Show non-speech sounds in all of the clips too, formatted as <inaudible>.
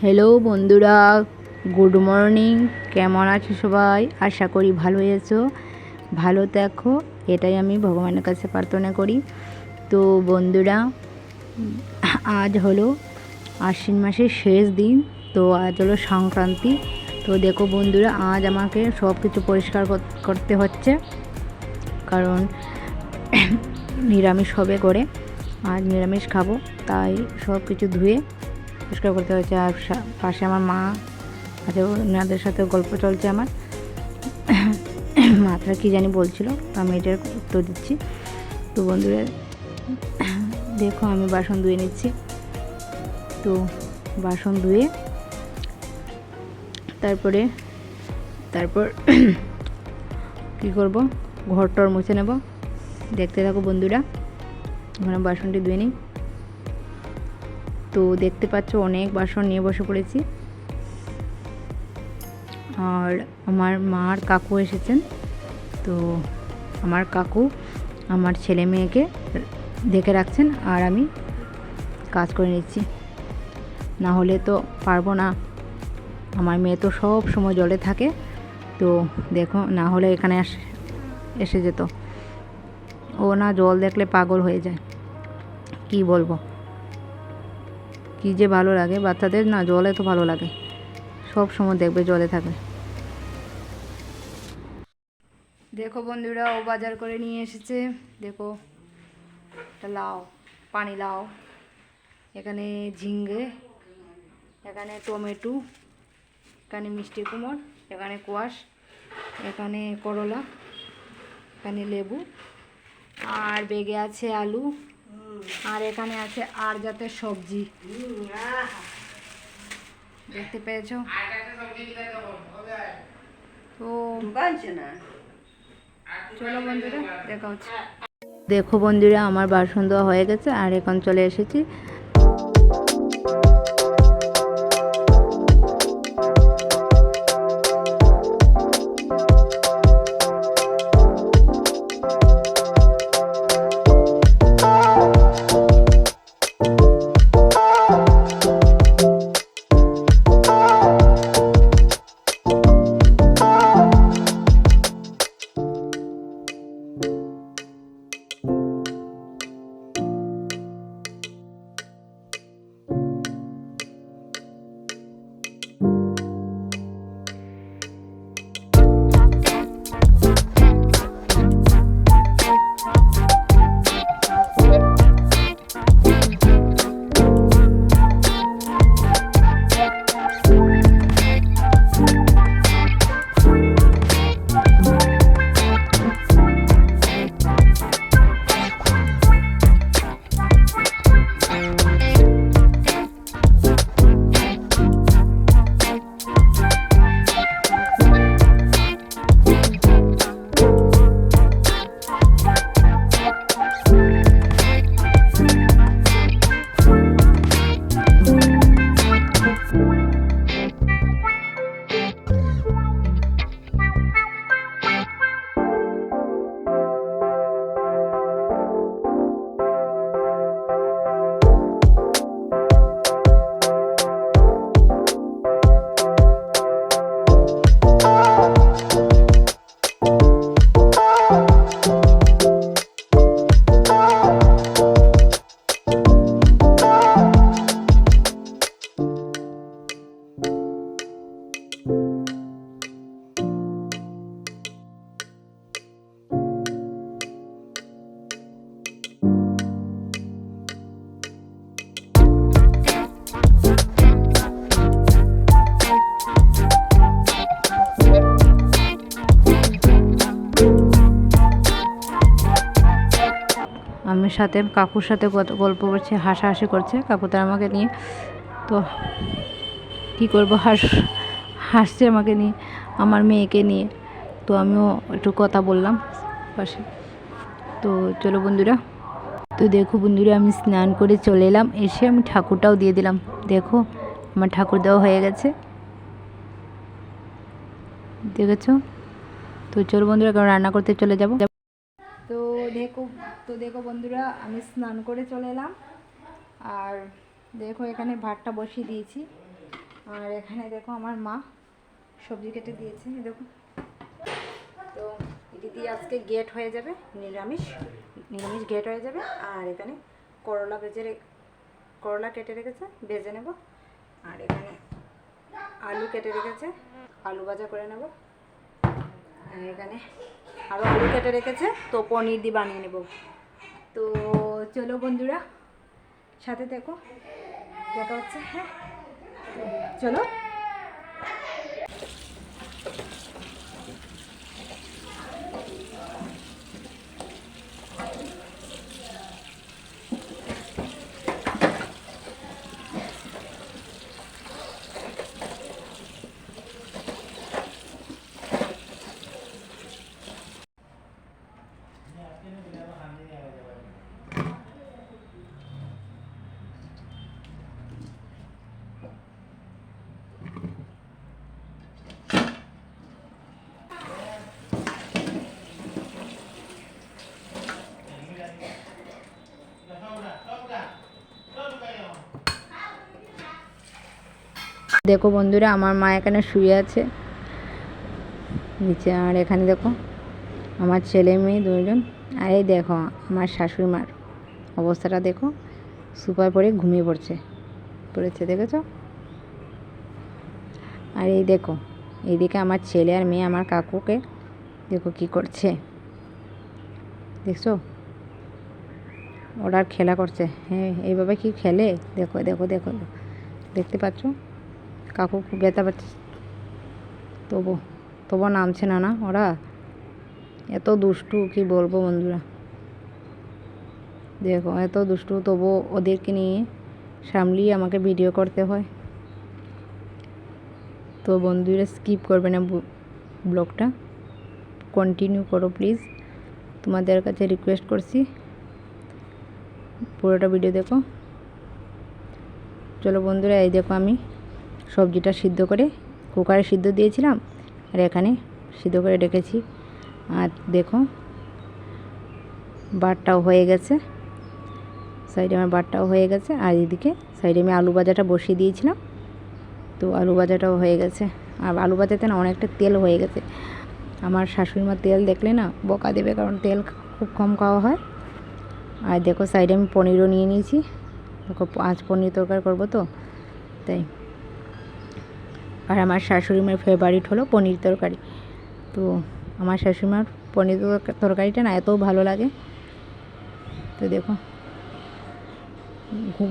Hello বন্ধুরা। Good morning কেমন আছো সবাই? আশা করি ভালো আছো। ভালো দেখো এটাই আমি ভগবানের কাছে প্রার্থনা করি। তো বন্ধুরা, আজ হলো আশ্বিন মাসের শেষ দিন। তো আজ হলো সংক্রান্তি। তো দেখো বন্ধুরা, আজ আমাকে সব কিছু পরিষ্কার কর- করতে হচ্ছে। কারণ নিরামিষ হবে করে। আজ নিরামিষ খাব, তাই সব কিছু ধুয়ে পরিষ্কার করতে হচ্ছে আর পাশে আমার মা আছে, ওনাদের সাথে গল্প চলছে আমার। <coughs> মাত্রা কী জানি বলছিল, আমি এটার উত্তর দিচ্ছি। তো বন্ধুরা, <coughs> দেখো আমি বাসন ধুয়ে নিচ্ছি। তো বাসন ধুয়ে তারপরে, তারপর <coughs> কী করব? ঘর টর মুছে নেব। দেখতে থাকো বন্ধুরা ওখানে বাসনটি ধুয়ে নিই। তো দেখতে পাচ্ছ অনেক বাসন নিয়ে বসে পড়েছি। আর আমার মার কাকু এসেছেন। তো আমার কাকু আমার ছেলে মেয়েকে দেখে রাখছেন আর আমি কাজ করে নিচ্ছি। না হলে তো পারব না। আমার মেয়ে তো সব সময় জলে থাকে। তো দেখো, না হলে এখানে এসে যেত। ও না জল দেখলে পাগল হয়ে যায়। কি বলব? কি যে ভালো লাগে, বাচ্চাদের না জলে তো ভালো লাগে। সব সময় দেখবে জলে থাকবে দেখো বন্ধুরা, ও বাজার করে নিয়ে এসেছে। দেখো, একটা লাউ, পানি লাউ। এখানে ঝিঙ্গে এখানে টমেটো, এখানে মিষ্টি কুমড়, এখানে কোয়াশ, এখানে করলা, এখানে লেবু। আর বেগে আছে আলু। আর এখানে আছে আর জাতের সবজি। দেখতে পেয়েছ? তো চলো বন্ধুরা দেখা হচ্ছে। দেখো বন্ধুরা আমার বাসন দেওয়া হয়ে গেছে আর এখন চলে এসেছি আমি সাথে, কাকুর সাথে গল্প করছে, হাসাহাসি করছে। কাকু তার আমাকে নিয়ে, তো কী করব? হাস হাসছে আমাকে নিয়ে, আমার মেয়েকে নিয়ে। তো আমিও একটু কথা বললাম পাশে। তো চলো বন্ধুরা, তো দেখো বন্ধুরা, আমি স্নান করে চলে এলাম। এসে আমি ঠাকুরটাও দিয়ে দিলাম। দেখো, আমার ঠাকুর দেওয়া হয়ে গেছে। দেখেছ? তো চলো বন্ধুরা কারণ রান্না করতে চলে যাব। দেখো, তো দেখো বন্ধুরা, আমি স্নান করে চলে এলাম। আর দেখো এখানে ভাতটা বসিয়ে দিয়েছি। আর এখানে দেখো আমার মা সবজি কেটে দিয়েছে দেখো। তো দিয়ে আজকে গেট হয়ে যাবে, নিরামিষ নিরামিষ গেট হয়ে যাবে। আর এখানে করলা ভেজে করলা কেটে রেখেছে, ভেজে নেব। আর এখানে আলু কেটে রেখেছে, আলু ভাজা করে নেব। আর এখানে আরও আলু কেটে রেখেছে, তো পনির দিয়ে বানিয়ে নেব। তো চলো বন্ধুরা, সাথে দেখো, দেখা হচ্ছে হ্যাঁ? চলো। দেখো বন্ধুরা, আমার মা এখানে শুয়ে আছে। নিচে আর এখানে দেখো, আমার ছেলে মেয়ে দুজন। আর এই দেখো, আমার শাশুড়ি মার অবস্থাটা দেখো, সুপার পরে ঘুমিয়ে পড়ছে। পড়েছে, দেখেছ? আর এই দেখো, এইদিকে আমার ছেলে আর মেয়ে, আমার কাকুকে দেখো কি করছে। দেখছ? ওরা খেলা করছে। হ্যাঁ এইভাবে কি খেলে? দেখো দেখো দেখো, দেখতে পাচ্ছ? কাকু খুব ব্যথা পাচ্ছে। তবু তবু নামছে না না ওরা। এত দুষ্টু, কি বলব বন্ধুরা? দেখো, এত দুষ্টু তবু ওদেরকে নিয়ে সামলিয়ে আমাকে ভিডিও করতে হয়। তো বন্ধুরা স্কিপ করবে না ব্লগটা কন্টিনিউ করো প্লিজ তোমাদের কাছে রিকোয়েস্ট করছি। পুরোটা ভিডিও দেখো। চলো বন্ধুরা, এই দেখো আমি। সবজিটা সিদ্ধ করে কুকারে সিদ্ধ দিয়েছিলাম আর এখানে সিদ্ধ করে রেখেছি। আর দেখো, বাটটাও হয়ে গেছে। সাইডে আমার বাটটাও হয়ে গেছে। আর এদিকে সাইডে আমি আলু ভাজাটা বসিয়ে দিয়েছিলাম। তো আলু ভাজাটাও হয়ে গেছে। আর আলু ভাজাতে না অনেকটা তেল হয়ে গেছে। আমার শাশুড়ি মা তেল দেখলে না বকা দেবে, কারণ তেল খুব কম খাওয়া হয়। আর দেখো, সাইডে আমি পনিরও নিয়ে নিয়েছি। দেখো, আজ পনির তরকারি করব তো, তাই। আর আমার শাশুড়ি মায়ের ফেভারিট হলো পনির তরকারি। তো আমার শাশুড়িমার পনির তরকারিটা না এত ভালো লাগে। তো দেখো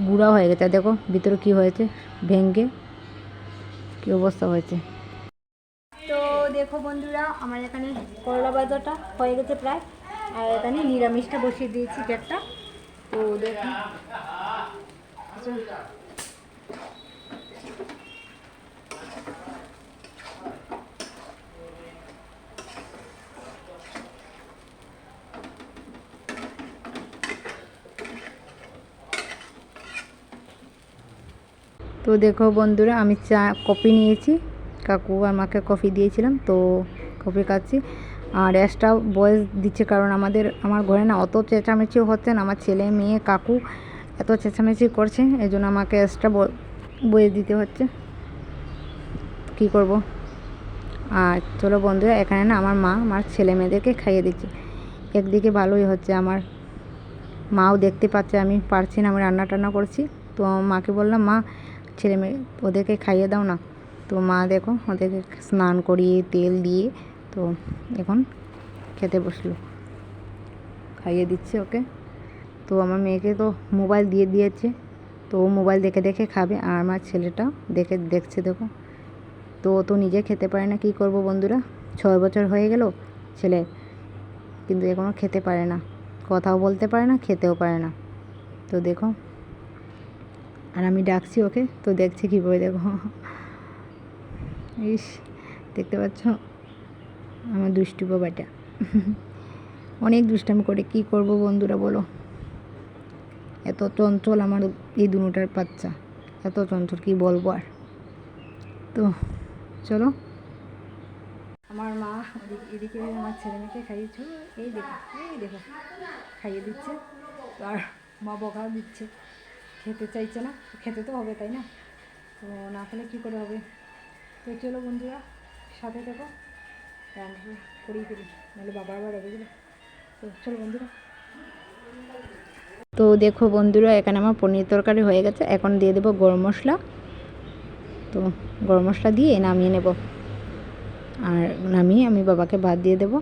গুঁড়া হয়ে গেছে। দেখো ভিতরে কি হয়েছে? ভেঙ্গে কি অবস্থা হয়েছে? তো দেখো বন্ধুরা, আমার এখানে করলা বাজারটা হয়ে গেছে প্রায়। আর এখানে নিরামিষটা বসিয়ে দিয়েছি গ্যাসটা তো দেখো তো দেখো বন্ধুরা, আমি চা, কফি নিয়েছি। কাকু আমাকে কফি দিয়েছিলাম, তো কফি খাচ্ছি। আর এক্সট্রা বয়স দিচ্ছে কারণ আমাদের, আমার ঘরে না অত চেঁচামেচিও হচ্ছে না। আমার ছেলে, মেয়ে, কাকু এত চেঁচামেচি করছে এই জন্য আমাকে এক্সট্রা বয়ে দিতে হচ্ছে। কী করব? আর চলো বন্ধুরা, এখানে না আমার মা, আমার ছেলে মেয়েদেরকে খাইয়ে দিচ্ছে। একদিকে ভালোই হচ্ছে, আমার মাও দেখতে পাচ্ছে, আমি পারছি না, আমি রান্না টান্না করছি। তো মাকে বললাম, মা ছেলে মেয়ে, ওদেরকে খাইয়ে দাও না। তো মা দেখো, ওদেরকে স্নান করিয়ে, তেল দিয়ে, তো এখন খেতে বসল। খাইয়ে দিচ্ছে ওকে। তো আমার মেয়েকে তো মোবাইল দিয়ে দিয়েছে। তো ও মোবাইল দেখে দেখে খাবে, আর আমার ছেলেটা দেখে দেখছে দেখো। তো ও তো নিজে খেতে পারে না, কী করব বন্ধুরা? ছয় বছর হয়ে গেল ছেলে, কিন্তু এখনও খেতে পারে না। কথাও বলতে পারে না, খেতেও পারে না। তো দেখো আর আমি ডাকছি ওকে, তো দেখছি দেখছে কীভাবে দেখো। ইস, দেখতে পাচ্ছ? আমার দুষ্টু বাবাটা। অনেক দুষ্টামি করে, কি করব বন্ধুরা বলো? এত চঞ্চল আমার এই দুটার বাচ্চা। এত চঞ্চল, কি বলব আর? তো চলো। আমার মা এদিকে আমার ছেলে মেয়েকে খাইয়েছ। এই দেখো এই দেখো, খাইয়ে দিচ্ছে। আর মা বকাও দিচ্ছে। খেতে চাইছে না, খেতে তো হবে তাই না? তো না খেলে কী করে হবে? তো চলো বন্ধুরা, সাথে দেখো রান্না করেই ফেলি, নাহলে বাবা আবার হবে তো চলো বন্ধুরা। তো দেখো বন্ধুরা, এখানে আমার পনির তরকারি হয়ে গেছে, এখন দিয়ে দেবো গরম মশলা। তো গরম মশলা দিয়ে নামিয়ে নেব। আর নামিয়ে আমি বাবাকে ভাত দিয়ে দেব।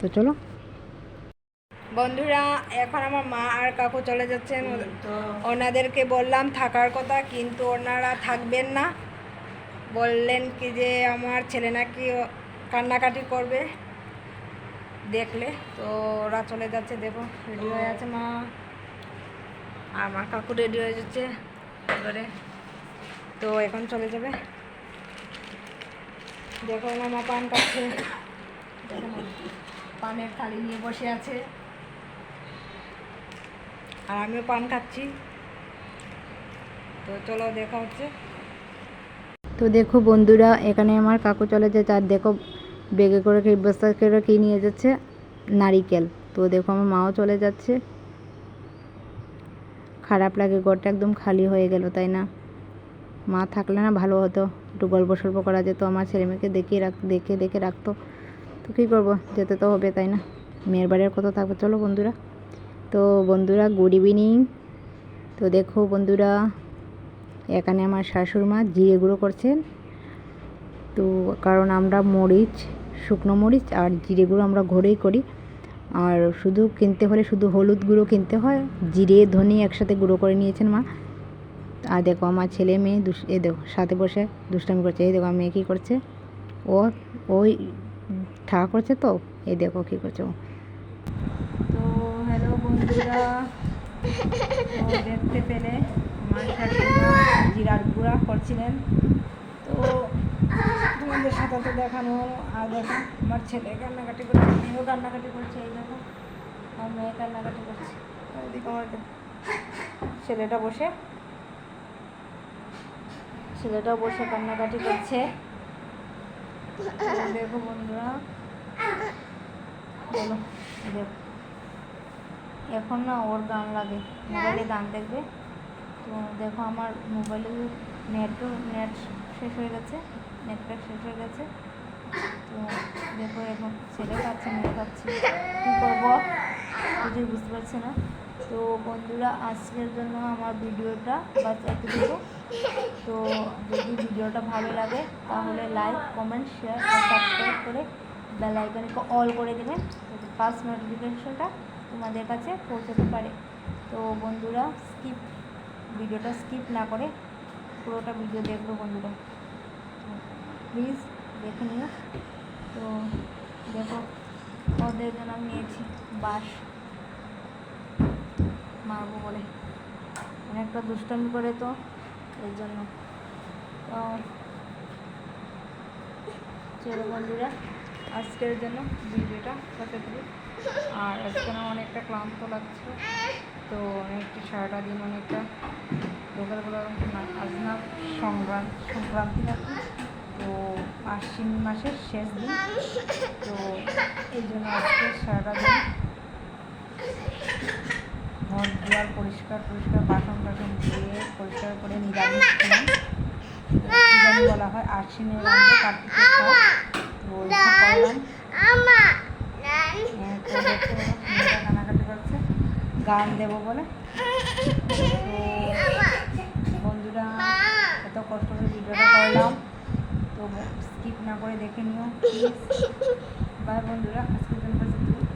তো চলো। বন্ধুরা এখন আমার মা আর কাকু চলে যাচ্ছেন। ওনাদেরকে বললাম থাকার কথা কিন্তু ওনারা থাকবেন না। বললেন কি যে আমার ছেলে নাকি কান্নাকাটি করবে। দেখলে তো ওরা চলে যাচ্ছে। দেখো রেডি হয়ে আছে মা। আর আমার কাকু রেডি হয়ে যাচ্ছে। এবারে তো এখন চলে যাবে। দেখো আমার মা পান খাচ্ছে। দেখো পানের থালি নিয়ে বসে আছে। আর আমিও পান খাচ্ছি। তো চলো দেখা হচ্ছে। তো দেখো বন্ধুরা, এখানে আমার কাকু চলে যাচ্ছে আর দেখো বেগে করে কি বস্তা করে কি নিয়ে যাচ্ছে? নারিকেল। তো দেখো আমার মাও চলে যাচ্ছে। খারাপ লাগে, ঘরটা একদম খালি হয়ে গেল, তাই না? মা থাকলে না ভালো হতো। একটু গল্প সল্প করা যেত, আমার ছেলে মেয়েকে দেখিয়ে রাখ, দেখে দেখে রাখতো। তো কী করব? যেতে তো হবে, তাই না? মেয়ের বাড়ির কত থাকবে। চলো বন্ধুরা। তো বন্ধুরা গুড ইভিনিং তো দেখো বন্ধুরা, এখানে আমার শাশুড় মা জিরে গুঁড়ো করছেন। তো কারণ আমরা মরিচ, শুকনো মরিচ আর জিরে গুঁড়ো আমরা ঘরেই করি। আর শুধু কিনতে হলে শুধু হলুদ গুঁড়ো কিনতে হয়। জিরে, ধনে একসাথে গুঁড়ো করে নিয়েছেন মা। আর দেখো আমার ছেলে মেয়ে দুস এ দেখো, সাথে বসে দুষ্টামি করছে। এই দেখো আমার মেয়ে কী করছে? ও, ওই ঠা করছে তো? এই দেখো কী করছে ও। বন্ধুরা দেখতে পেলে আমার জিরার গুঁড়া করছিলেন। তো তোমাদের সাথে তো দেখানো আর দেখো, আমার ছেলে কান্নাকাটি করছে মেয়েও কান্নাকাটি করছে, এই দেখো, আমার মেয়ে কান্নাকাটি করছে। আমার ছেলেটা বসে। ছেলেটাও বসে কান্নাকাটি করছে। দেখো বন্ধুরা, বলো দেখো এখন না ওর গান লাগে, মোবাইলে গান দেখবে। তো দেখো আমার মোবাইলে নেটও নেট শেষ হয়ে গেছে নেট শেষ হয়ে গেছে। তো দেখো এখন ছেলে পাচ্ছে মেয়ে পাচ্ছে কী করব? কিছুই বুঝতে পারছে না। তো বন্ধুরা, আজকের জন্য আমার ভিডিওটা বাস এতটুকু। তো যদি ভিডিওটা ভালো লাগে, তাহলে লাইক কমেন্ট শেয়ার সাবস্ক্রাইব করে বেল আইকনে অল করে দেবেন ফার্স্ট নোটিফিকেশনটা তোমাদের কাছে পৌঁছাতে পারে। তো বন্ধুরা স্কিপ ভিডিওটা স্কিপ না করে পুরোটা ভিডিও দেখব বন্ধুরা। প্লিজ দেখে নিও। তো দেখো ওদের জন্য আমি নিয়েছি বাস মারবো বলে। অনেকটা দুষ্টামি করে তো, এর জন্য। তো, চলো বন্ধুরা। আজকের জন্য ভিডিওটা কতটুকু আর আজকে না অনেকটা ক্লান্ত লাগছে, তো অনেকটা সারাটা দিন অনেকটা লোকালগুলো আজ না সংক্রান্ত সংক্রান্তি তো আশ্বিন মাসের শেষ দিন, তো এই জন্য আজকে সারাটা দিন ঘর দুয়ার পরিষ্কার পরিষ্কার, বাসন টাসন ধুয়ে, পরিষ্কার করে নিরামিষ বলা হয়, আশ্বিনের কার্তিকের করলাম হ্যাঁ, করছে। গান দেব বলে। বন্ধুরা এত কষ্ট করে ভিডিওটা করলাম। তো স্কিপ না করে দেখে নিও বাই <laughs> বন্ধুরা।